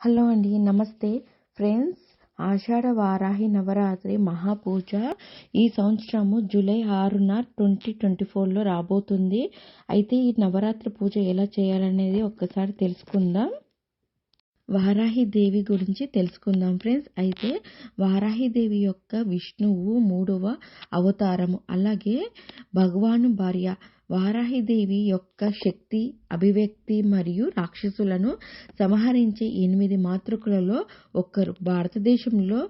Hello అండి నమస్తే. Friends Ashadha Varahi Navaratri మహాపూజ ఈ సంవత్సరము జూలై ఆరున ట్వంటీ ట్వంటీ ఫోర్లో రాబోతుంది. అయితే ఈ నవరాత్రి పూజ ఎలా చేయాలనేది ఒక్కసారి తెలుసుకుందాం. వారాహి దేవి గురించి తెలుసుకుందాం ఫ్రెండ్స్. అయితే వారాహి దేవి యొక్క విష్ణువు మూడవ అవతారము. అలాగే భగవాను భార్య వారాహిదేవి యొక్క శక్తి అభివ్యక్తి మరియు రాక్షసులను సంహరించే ఎనిమిది మాతృకులలో ఒకరు. భారతదేశంలో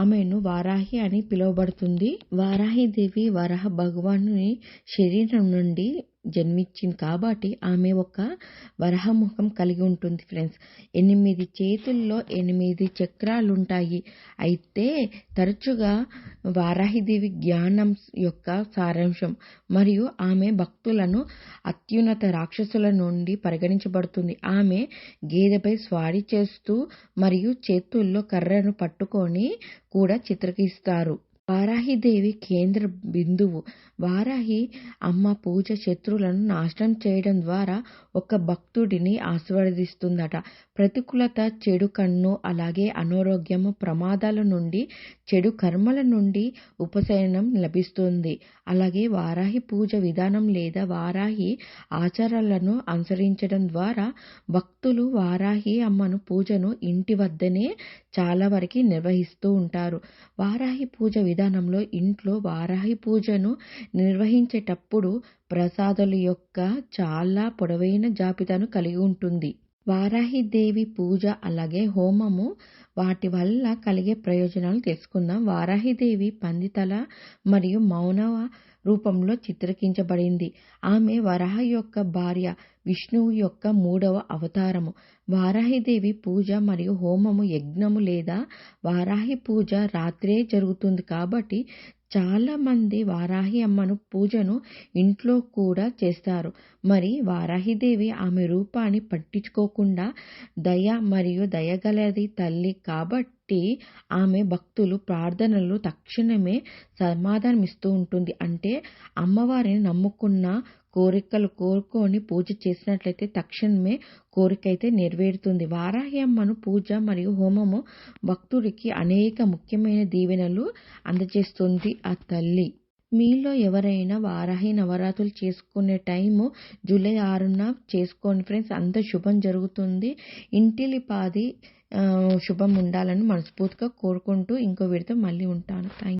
ఆమెను వారాహి అని పిలువబడుతుంది. వారాహిదేవి వరహ భగవాను శరీరం నుండి జన్మించింది కాబట్టి ఆమె ఒక వరహముఖం కలిగి ఉంటుంది ఫ్రెండ్స్. ఎనిమిది చేతుల్లో ఎనిమిది చక్రాలు ఉంటాయి అయితే తరచుగా వారాహిదేవి జ్ఞానం యొక్క సారాంశం మరియు ఆమె భక్తులను అత్యున్నత రాక్షసుల నుండి పరిగణించబడుతుంది. ఆమె గేదెపై స్వారీ చేస్తూ మరియు చేతుల్లో కర్రను పట్టుకొని కూడా చిత్రకిస్తారు వారాహిదేవి కేంద్ర బిందువు. వారాహి అమ్మ పూజ శత్రువులను నాశనం చేయడం ద్వారా ఒక భక్తుడిని ఆశీర్వదిస్తుందట. ప్రతికూలత చెడు కన్ను అలాగే అనారోగ్యము ప్రమాదాల నుండి చెడు కర్మల నుండి ఉపశమనం లభిస్తుంది. అలాగే వారాహి పూజ విధానం లేదా వారాహి ఆచారాలను అనుసరించడం ద్వారా భక్తులు వారాహి అమ్మను పూజను ఇంటి వద్దనే చాలా వరకు నిర్వహిస్తూ ఉంటారు. వారాహి పూజ విధానంలో ఇంట్లో వారాహి పూజను నిర్వహించేటప్పుడు ప్రసాదాల యొక్క చాలా పొడవైన జాబితాను కలిగి ఉంటుంది. వారాహిదేవి పూజ అలాగే హోమము వాటి వల్ల కలిగే ప్రయోజనాలు తెలుసుకుందాం. వారాహిదేవి పందితల మరియు మౌనవ రూపంలో చిత్రీకరించబడింది. ఆమె వరాహ యొక్క భార్య విష్ణువు యొక్క మూడవ అవతారము. వారాహిదేవి పూజ మరియు హోమము యజ్ఞము లేదా వారాహి పూజ రాత్రే జరుగుతుంది కాబట్టి చాలామంది వారాహి అమ్మను పూజను ఇంట్లో కూడా చేస్తారు. మరి వారాహిదేవి ఆమె రూపాన్ని పట్టించుకోకుండా దయ మరియు దయగలది తల్లి కాబట్టి ఆమె భక్తులు ప్రార్థనలు తక్షణమే సమాధానమిస్తూ ఉంటుంది. అంటే అమ్మవారిని నమ్ముకున్న కోరికలు కోరుకొని పూజ చేసినట్లయితే తక్షణమే కోరిక అయితే నెరవేరుతుంది. వారాహి అమ్మను పూజ మరియు హోమము భక్తుడికి అనేక ముఖ్యమైన దీవెనలు అందజేస్తుంది ఆ తల్లి. మీలో ఎవరైనా వారాహి నవరాత్రులు చేసుకునే టైము జూలై ఆరున చేసుకోండి ఫ్రెండ్స్. అంత శుభం జరుగుతుంది. ఇంటిలిపాది శుభం ఉండాలని మనస్ఫూర్తిగా కోరుకుంటూ ఇంకో విడత మళ్ళీ ఉంటాను. థ్యాంక్